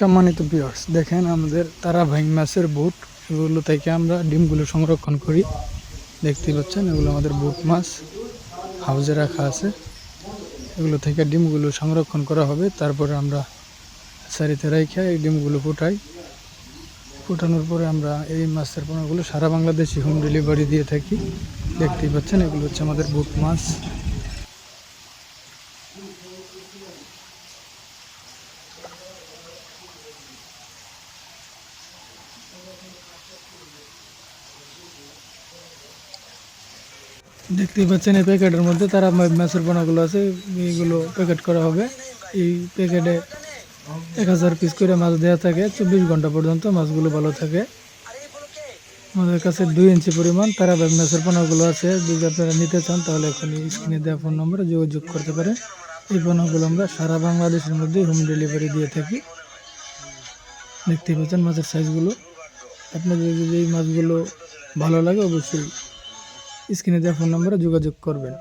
সম্মানিত বিয়ার্স দেখেন আমাদের তারা ভাই মাছের বুট এগুলো থেকে আমরা ডিমগুলো সংরক্ষণ করি। দেখতে পাচ্ছেন, এগুলো আমাদের বুট মাছ হাউজে রাখা আছে। এগুলো থেকে ডিমগুলো সংরক্ষণ করা হবে, তারপরে আমরা সারিতে রেখে এই ডিমগুলো ফুটাই। ফুটানোর পরে আমরা এই মাছের পোনাগুলো সারা বাংলাদেশে হোম ডেলিভারি দিয়ে থাকি। দেখতেই পাচ্ছেন, এগুলো হচ্ছে আমাদের বুট মাছ। দেখতেই পাচ্ছেন এই প্যাকেটের মধ্যে তারা মাছের পোনাগুলো আছে এইগুলো প্যাকেট করা হবে। এই প্যাকেটে এক হাজার পিস করে মাছ দেওয়া থাকে, চব্বিশ ঘণ্টা পর্যন্ত মাছগুলো ভালো থাকে। আমাদের কাছে দুই ইঞ্চি পরিমাণ তারা মাছের পোনাগুলো আছে। যদি আপনারা নিতে চান, তাহলে এখনই স্ক্রিনে দেওয়া ফোন নম্বরে যোগাযোগ করতে পারেন। এই পোনাগুলো আমরা সারা বাংলাদেশের মধ্যে হোম ডেলিভারি দিয়ে থাকি। দেখতেই পাচ্ছেন মাছের সাইজগুলো আপনাদের যদি এই মাছগুলো ভালো লাগে অবশ্যই স্ক্রিনে দেওয়া ফোন নম্বরে যোগাযোগ করবেন।